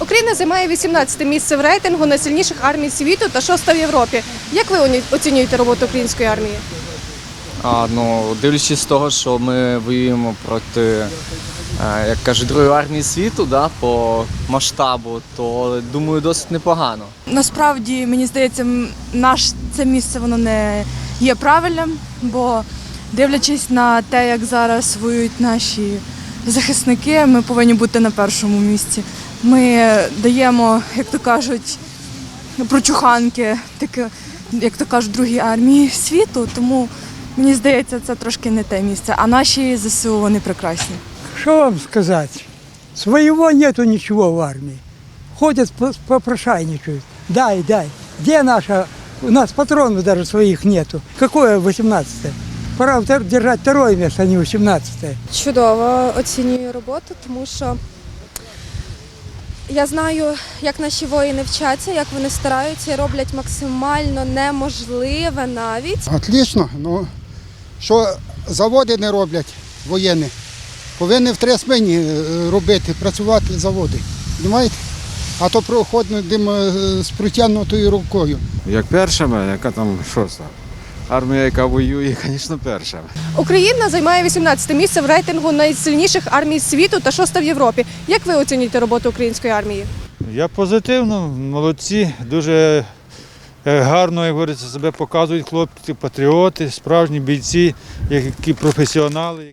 Україна займає 18 місце в рейтингу найсильніших армій світу та шоста в Європі. Як ви оцінюєте роботу української армії? А, ну, дивлячись з того, що ми воюємо проти, е, як кажуть, другої армії світу да, по масштабу, то думаю, досить непогано. Насправді, мені здається, наш це місце воно не є правильним, бо дивлячись на те, як зараз воюють наші захисники, ми повинні бути на першому місці. Ми даємо, як то кажуть, прочуханки, таке, як то кажуть, другій армії світу. Тому мені здається, це трошки не те місце. А наші ЗСУ вони прекрасні. Что вам сказать? Своего нету ничего в армии. Ходят, по- попрошайничают. Дай, дай. Где наша? У нас патронов даже своих нету. Какое 18 Пора держать второе место, а не 18 Чудово оцінюю роботу, тому що я знаю, як наші воїни вчаться, як вони стараються і роблять максимально неможливе навіть. Отлично. Ну, що заводи не роблять воєнні. Повинні в три смені е, робити, працювати заводи. Понимаєте? А то проходимо з протягнутою рукою. Як першими, яка там шоста. Армія, яка воює, звісно, перша. Україна займає 18 місце в рейтингу найсильніших армій світу та шоста в Європі. Як ви оцінюєте роботу української армії? Я позитивно, молодці, дуже е, гарно, як говориться, себе показують хлопці, патріоти, справжні бійці, які професіонали.